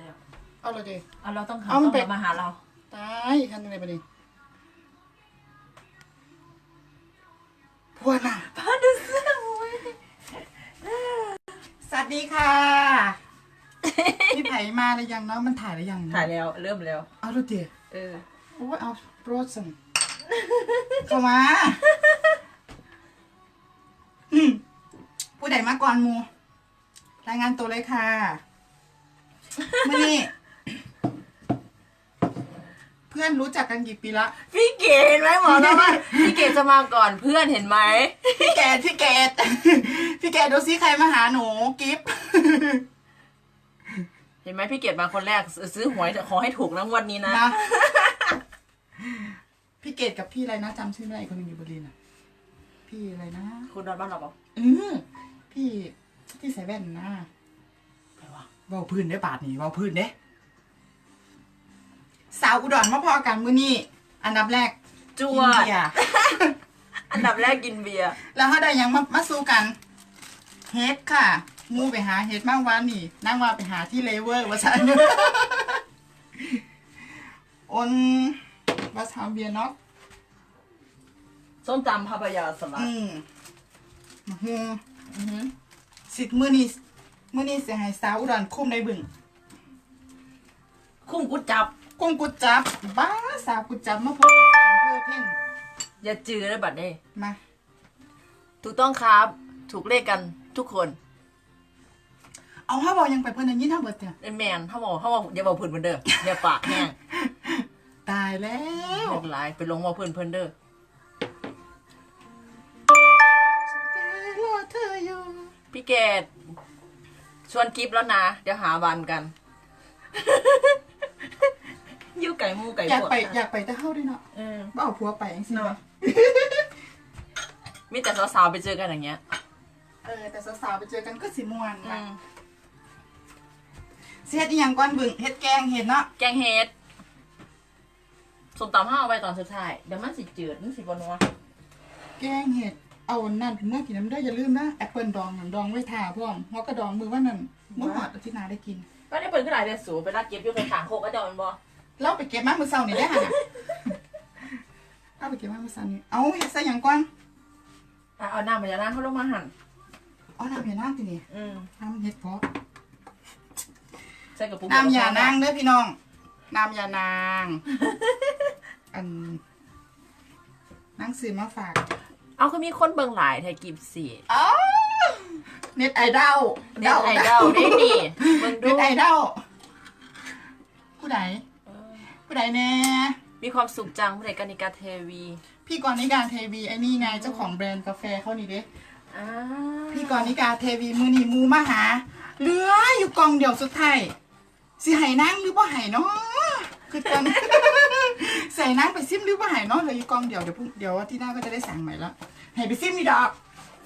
แล้วเอาเลยดิเอาเราต้องหาเอามันต้องไปกลับมาหาเรา ตายคันยังไงปะนี่พวกน่ะพาดูเสื้อโอ้ยสวัสดีค่ะพี่ไผ่มาหรือยังเนาะมันถ่ายหรือยังถ่ายแล้วเริ่มแล้วเอาดูดิเออโอ้ยเอาโปรดสันเข้ามาอืมผู้ใดมาก่อนหมูรายงานตัวเลยค่ะ มื่อนี้เพื่อนรู้จักกันกี่ปีละ พี่เกดเห็นไหมหมอแล้วว่าพี่เกดจะมาก่อนเพื่อนเห็นไหมพี่แกดพี่แกดพี่แกดดูซิใครมาหาหนูกิฟต์เห็นไหมพี่เกดมาคนแรกซื้อซื้อหวยขอให้ถูกนะงวันนี้นะนะพี่เกดกับพี่อะไรนะจำชื่อไม่ได้อีกคนหนึงอยู่บรินทร์อะ พี่อะไรนะ คุณนอนบ้านเราเปล่าอืมพี่ที่ใส่แว่นนะ ใครวะเบาพื้นได้บาทนี่เบาพื้นเด้ สาวอุดรมาพอกันมื้อนี้อันดับแรกจวกินดเบียร์อันดับแรกกินเบียร์แล้วเขาได้หยังมามาสู้กันเฮ็ดค่ะหมูไปหาเฮ็ดมากวานนี่นั่งว่าไปหาที่เลเวอร์ว่าฉันอนว่าทำเบียร์เนาะส้มตำพาปายาสลัดอืมมาฮูอือหือสิมื้อนี้ มื้อนี้สิให้สาวอุดรคุ้มในบึง คุ้มกุดจับ กุ้งกุดจับบ้าสาวกุดจับมาพบกันเพื่อเพ่นอย่าจือได้บัดนี้มาถูกต้องครับ ถูกเลขกันทุกคนเอาห้าบอกยังไปเพิ่นได้ยินเท่าเบิดเนี่ยเป็นแมนถ้าบอกถ้าบอกอย่าบอกเพื่อนเพื่อนเด้ออย่าปากแห้งตายแล้วเรียบร้อยไปลงบอกเพื่อนเพื่อนเด้อรอเธออยู่พี่เกด ชวนกิฟแล้วนะ เดี๋ยวหาวันกัน ยิ้วไก่มูไก่อยากปวดไปอยากไปแต่เฮาด้วยเนาะเออบ่เอาผัวไปจังซี่เนาะเนาะมีแต่สาวๆไปเจอกันอย่างเงี้ย เออแต่สาวๆไปเจอกันก็สิม่วนอืนะมสิเฮ็ดอีหยังก่อนบึงเฮ็ดแกงเฮ็ดเนาะแกงเฮ็ดส้มตำห้าเอาไปตอนสุดท้าย เดี๋ยวมันสิจืดมันสิบนัวแกงเฮ็ด เอานั่นเมื่อกินน้ำได้ออย่าลืมนะแอปเปิลดองนั่นดองไว้ทาพร้อมหัวกระดองมือว่านั่นมื้อหอดอาทิตย์หน้าได้กิน ก็ได้เปิดขึ้นหลายเดือนสูไปรักเก็บอยู่ในถังโคกก็จะเอามันบ่เราไปเก็บมามื้อเช้านี่ได้อหั่นน่ะเอาไปเก็บมามื้อเช้านี่เอาเฮ็ดซะหยังก่อนอะเอาน้ำมาจากน้ำเขาลงมาหั่นเอาน้ำยานางตินี่อืมน้ำเฮ็ดเพาะใส่กระปุกน้ำยานางเด้อพี่น้องน้ำยานางอันนางซื้อมาฝาก เอาคือมีคนเบิ่งหลายไทยกิบสี่อ้าวเน็ตไอดอลเน็ตไอดอลได้นี่เบิ่งดูเน็ตไอดอลผู้ใดผู้ใดแน่มีความสุขจังผู้ใดกานิกาเทวี พี่กรณิการเทวีไอ้นี่ไงเจ้าของแบรนด์กาแฟเขานี่เด้อ่าพี่กรณิการเทวีมือนีมูมาหาเหลืออยู่กล่องเดียวสุดท้ายสิไห้นั่งหรือว่าไห้เนาะคือกัน ใส่นั่งไปซิมหรือว่าไห้เนาะเหลืออยู่กล่องเดียวเดี๋ยวพรุ่งเดี๋ยวอาที่หน้าก็จะได้สั่งใหม่ละให้ไปซิมนี่ดอก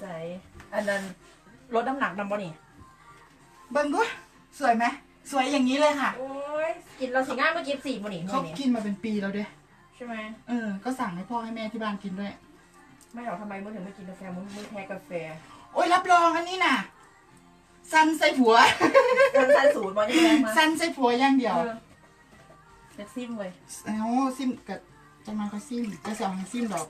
ใจอันนั้นลดน้ำหนักนำบ่นี่เบิ้งดูสวยไหมสวยอย่างนี้เลยค่ะ โอ้ยกินเราสิง่ายเมื่อกี้สี่บ่นี่เขานี่กินมาเป็นปีแล้วเด้ใช่ไหมเออ ก็สั่งให้พ่อให้แม่ที่บ้านกินด้วย ไม่หรอกทำไมมึงถึงไม่กินกาแฟมึงมึงแพ้กาแฟโอ้ยรับรองอันนี้น่ะสันใส่ผัวมันใส่สูตรมาใช่ไหมมาสันใส่ผัวอย่างเดียว เออ เซ็กซี่เว้ยเอาซิมกับจะมาก็ซิมจะสองให้ซิมดอก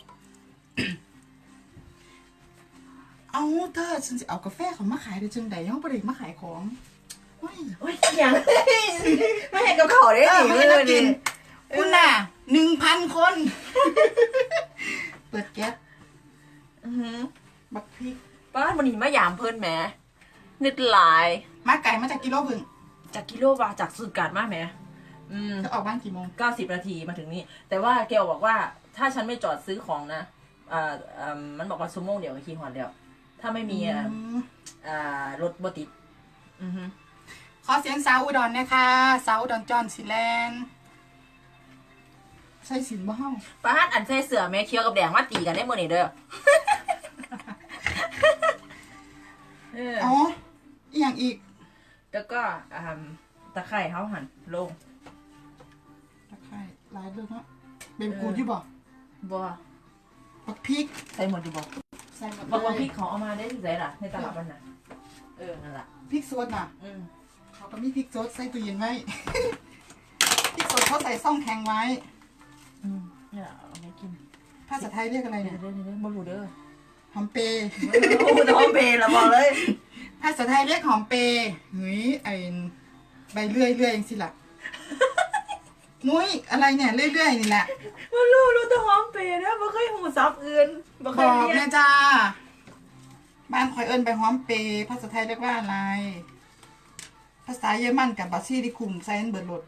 เอาเธอฉันจะเอากาแฟเขามาขายได้จังใดยังประเด็มาขายของเฮ้ยโอ้ยอย่างไม่เห็นกับเขาได้เออดิไม่ได้กินคุณน่ะหนึ่งพันคน เปิดแก๊สอือหือบักพริกป้าวันนี้มาหยามเพิ่นแหมนึดหลาย มาไก่มาจากกิโลบึงจากกิโลวาจากสุดกาดมากแหม อืม จะออกบ้านกี่โมง เก้าสิบนาทีมาถึงนี่แต่ว่าเกลบอกว่าถ้าฉันไม่จอดซื้อของนะอ่าอ่ามันบอกว่าชั่วโมงเดียวกับคีย์ฮอนเดียวถ้าไม่มีอ่าอืมอ่ารถบติดอือฮึขอเสียงสาวอุดรนะคะสาวอุดรจอนสิแลนด์ใช่สินบ้าป้าฮัดอันใส่เสือแม่เคี้ยวกับแดงมาตีกันได้เมื่อนี่เด้อเอออ๋ออีกอย่างอีกแล้วก็อ่าตะไคร่เขาหั่นลงตะไคร้ หลายเรื่องเนาะเบมกูดที่บอกบัวบักพริกใส่หมดดีบอกใส่หมดบอกว่าเลยพี่เขาเอามาได้ที่ไหนล่ะในตลาดวันน่ะเออนั่นแหละพริกสดน่ะอืมเขาก็มีพริกสดใส่ตู้เย็นไว้พริกสดเขาใส่ซ่องแข็งไว้อืมเนี่ยเอาไปกินภาษาไทยเรียกอะไรเดี๋ยเนี่วยเดี๋ยวเดี๋ยวบ่รู้เด้อหอมเปรย์โอ้น้องเบย์ละบอกเลย ภาษาไทยเรียกหอมเปรย์เฮ้ยไอใบเลื่อยเลื่อยยังสิล่ะ มุ้ยอะไรเนี่ยเรื่อยๆนี่แหละบ่รู้รู้แต่หอมเปย์นะบ่เคยหูซับอื่นบ่เคบยอกเรียแม่นจ้าบ้านคอยเอิญไปหอมเปรย์ภาษาไทยเรียกว่าอะไร ภาษาเยอรมันกับบาซิลิคุมไซน์เบิร์ดรด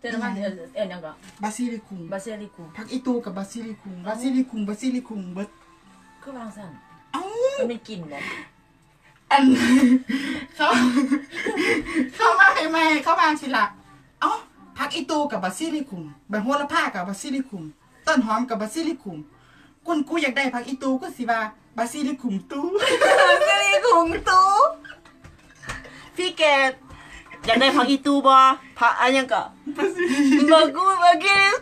เจอมันเออเอ็นยังก็บาซิลิคุมบาเซลิกุพักอีตูกับบาซิลิคุมบาซิลิคุมบาซิลิคุมเบิร์ดคือวางสั่นเอ้า มันไม่กลิ่นบ่อัน เข้าเข้ามาให้ไหมเข้ามาสิละ เอ้าพักอีตูกับบาซิลิคุมใบโหระพากับบาซิลิคุม ต้นหอมกับบาซิลิคุมกุนกูอยากได้พักอีตูก็สิว่าบาซิลิคุมตูบาเซลิกุงตูพี่เกดอยากได้ผักอีตูบ่ผักอันยังก็บักกูบักกิน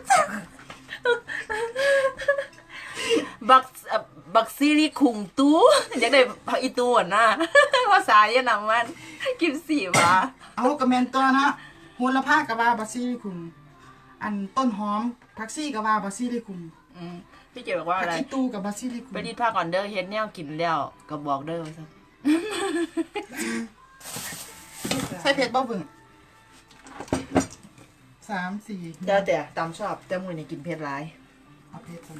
บักเอ่อบักซิลิคุงตูอยากได้ผักอีตูอะนะภาษาเยอรมันกินสีวะเอากระแมนตัวเนาะ โหระพากับว่าบาซิลิคุม อันต้นหอมพักซี่กับว่าบาซิลิคุมอืมพี่เกดบอกว่าพัอะกไร อีตูกับบาซิลิคุมไปรีดผ้าก่อนเด้อเฮ็ดแนวกินแล้วก็บอกเด้อว่าซั่นใส่เผ็ดบ่เบิ่งสามสี่เดี๋ยวแต่ตามชอบแต่มื้อนี้กินเผ็ดหลายเอาเผ็ดก่อน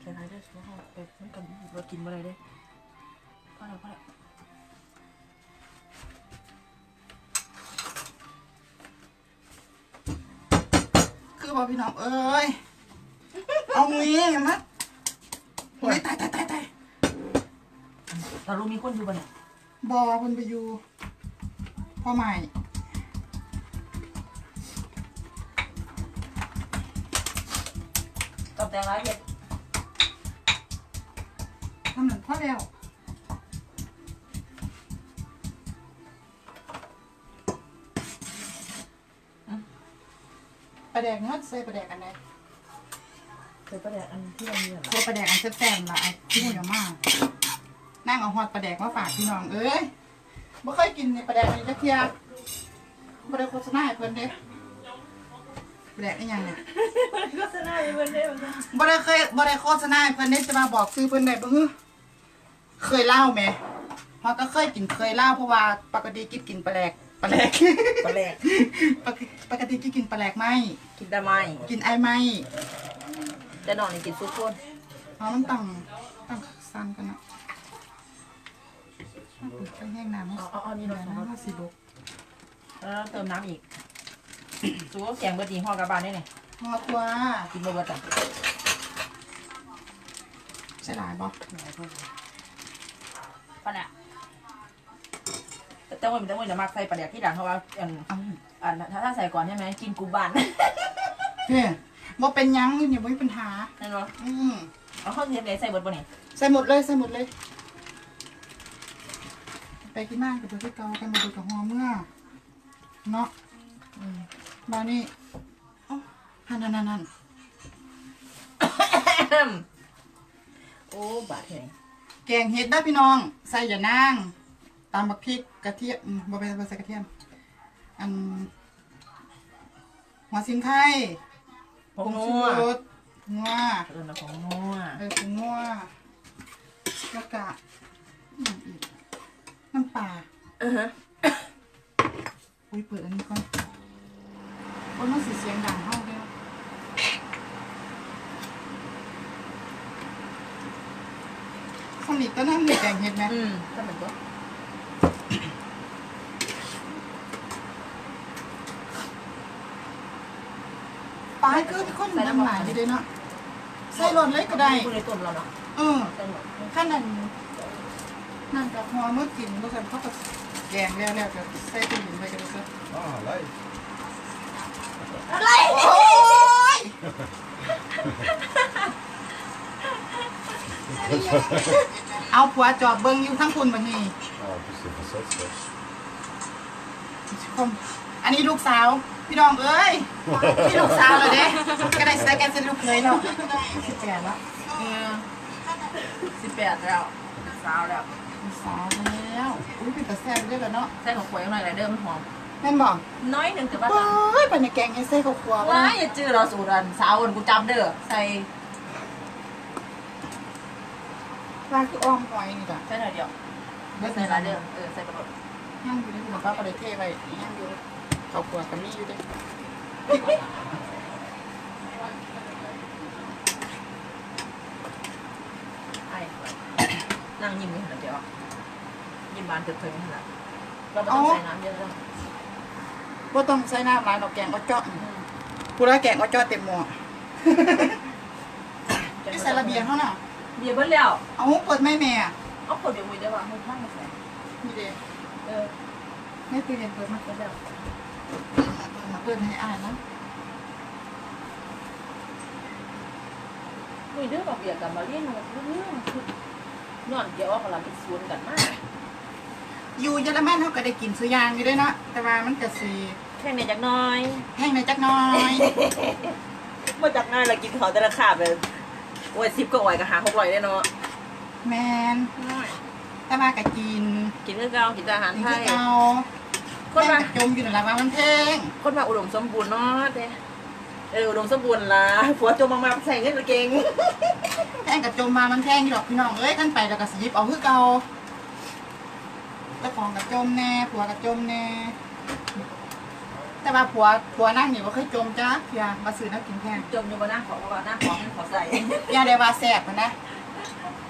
เผ็ดหลายเด้อสิเฮาไปมันกันบ่กินบ่ได้เด้พอแล้วพอแล้ว พี่น้องเอ้ย เอามือมาโอ้ยตายตายตายตายเรารู้มีคนอยู่บ่เนี่ยบอเพิ่นไปอยู่พ่อใหม่ตอบแต่งหลายเฮ็ดทำหนึ่งพ่อแล้ว ปลาแดกเนาะใส่ปลาแดกอันไหนเคยประเดี๋ยวอันที่เรามีเหรอใส่ปลาแดกอันแซ่บๆล่ะไอ้ที่หัวมากนั่งเอาฮอดปลาแดกมาฝากพี่น้องเอ้ยบ่เคยกินในปลาแดกนี่จักเที่ยบ่ได้โฆษณาให้เพิ่นเด้ปลาแดกนี่ยังเนี่ยโฆษณาอยู่เพิ่นเด้อบ่ได้เคยบ่ได้โฆษณาให้เพิ่นเด้จะมาบอกซื้อเพิ่นได้บ่ฮึเคยเล่าไหมเพราะก็เคยกินเคยเล่าเพราะว่าปกติกินกินปลาแหลก ปลาแหลกปลาแหลกปกติปกติกินกินปลาแหลกไหมกินได้ไหมกินไอไหมแต่นอนนี่กินซุปคนเอามันต้องต้องสั้นกันนะไปแห้งน้ำเอาเอาเอานี่นี่หหน่น่ออยยนะนะสิบุกแล้วเติมน้ำอีกสูแกงเบอร์ดีห่อกระบาลได้เนี่ยหอตัวกินเบอร์เบอร์จ้ะใช่หลายบ่ปลาแหลก แต่ว่ามันแต่ว่าจะมักใส่ปลาแหลกที่หลังเพราะว่าอันเอาอันถ้าถ้าใส่ก่อนใช่ไหมกินกูบานเฮ้ยบ่เป็นหยังนี่อย่าบ่มีปัญหา นั่นเนาะอืมเอาข้าวเทียมเลยใส่เบอร์บนนี่ใส่หมดเลยใส่หมดเลย ไปกินมากกับตัวที่เกากันมาดูกับหัวเมื่อเนาะอืมมานี่เอ้าหันนั่นนั่นนั่นโอ้บาดเห็นแกงเห็ดได้พี่น้อง ใส่อย่านาง ตามบักพริกกระเทียมอืมบ่ไปบ่ใส่กระเทียม อันหัวซิงไข่ผงนัวรสงัวเออนะผงนัวเออผงงัวแล้วก็อืมอีกน้ำปลาเออฮะอุ้ยเปิดอันนี้ก่อนเพราะมันสีเสียงดังเฮาเด้อสนิทก็นั่งมีแกงเห็ดไหมอืมก็เหมือนตัวายคือคนน้ำหลายไปเลยเนาะใส่รสเล็กก็ได้พูดในต้มเราเนาะเออใส่หมดขั้นนั้นนั่นกับหัวเมื่อกินเมื่อกันเขาก็แกงแล้วแล้วก็ใส่ตู้เย็นไปกันเลย Ah, leuk. อะไรโอ้ยเอาผัวจอบเบิ้งอยู่ทั้งคุณบันนี้ Ah, precies. Wat is dat? zeg? คมอันนี้ลูกสาว พี่น้องเอ้ยพี่ลูกสาวเลยเด้ก็ได้ใส่แกนเสลูกเคยแล้วสิบแปดแล้วเออสิบแปดแล้วสาวแล้วมีสาวแล้วอุ้ยเป็นตะแซ่บด้วยกันเนาะใส่ของขวยหน่อยหลายเด้อมันหอมแม่นบอกน้อยหนึงแต่ว่าเฮ้ยปันในแกงยังใส่ข้าวคั่วว้าว่ายอย่าจื้อเราสูตรอันสาวอันกูจำเด้อใส่ร้านคืออ้อมหอยนี่จ้ะใส่หน่อยเดียวไม่ใส่หลายเด้อเออใส่กระโดดย่างอยู่ในหัวป้าประเทศไปย่างอยู่ ข้าวคั่วกับมีอยู่เด้วยไอ้นั่งยิ้มนี่ขนาดเดียวยิ้มบานเถิดๆนี่แหละเราไม่ต้องใส่น้ำเยอะเลยว่าต้องใส่น้ำร้านเราแกงก็เจาะกูแล้วแกงก็เจาะเต็มหม้อที่ใส่ระเบียงเขาน่ะเบียร์เบิ้ลแล้วเอาเปิดไม่แม่อะเอาคนเดียวมือเดียวว่ามือข้างมาใส่นี่เด้เออไม่ตื่นเย็นเปิดมาเบิ้ลแล้ว มาเปิดให้อ่านนะมือเด้อกับเบียร์กับมาเรียนหนูเรื่องคือนอนเดียวว่าพลังเป็นสวนกันมากอยู่เยอรมันเขาก็ได้กินซื้อยางอยู่ด้วยเนาะแต่ว่ามันก็สีแค่เนี่ยจักน้อย แห้งในอยจักหน้อยมาจากง่ายเรากินเขาแต่ละขาบเลยโอ้ยซิปก็อ่อยกับหาหกร้อยได้เนาะแมนแต่ว่าก็กิน กินเรื่องเก่ากินแต่อาหารกินไทคือยเก่า คนแม่มาก็จมอยู่นั่นแหละว่ามันแพงคนมาอุดมสมบูรณ์เนาะเด้เอออุดมสมบูรณ์ละผัวจมมากๆใส่เงินเก่งแพงกับจมมามันแพงอยู่ดอกพี่น้องเอ้ยกันไปแล้วก็สิหยิบเอาคือเก่าเจ้าของกับจมแน่ผัวกับจมแน่แต่ว่าผัวผัวนั่งนี่ว่าเคยจมจ้าเพียมาซื้อน้ำกินแพงจมอยู่บนหน้าของว่าหน้าของขอใส่อย่าได้ว่าแสบมันนะ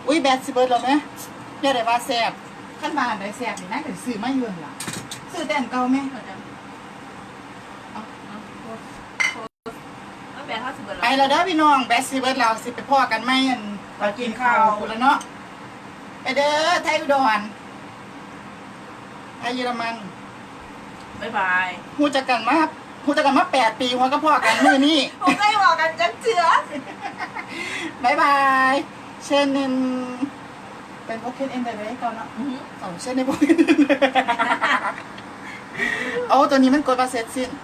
อุ้ยแบดสิเบิร์ดแล้วไหมอย่าได้ว่าแสบขั้นบานได้แสบนี่นะก็ซื้อมาอยู่หั่นล่ะ ซื้อแต่อันเก่าไหมแบงค์ห้าสิบเบอร์ไปแล้วเด้อพี่น้องแบดสิเบิร์ดเราสิไปพ่อกันไหมอันไปกินข้าวคุณแล้วเนาะไปเด้อไทยอุดรไทยเยอรมันบ๊ายบายหูจักกันมาหูจักกันมาแปดปีหัวก็พ่อกันมือนี่ผมไม่บอกกันจังเจือบายบายเช่นนึงเป็นพวกเคนเอ็นได้ไหมก่อนเนาะสองเช่นในพวกนี้เอาตัวนี้มันกดมา เสร็จสิ้น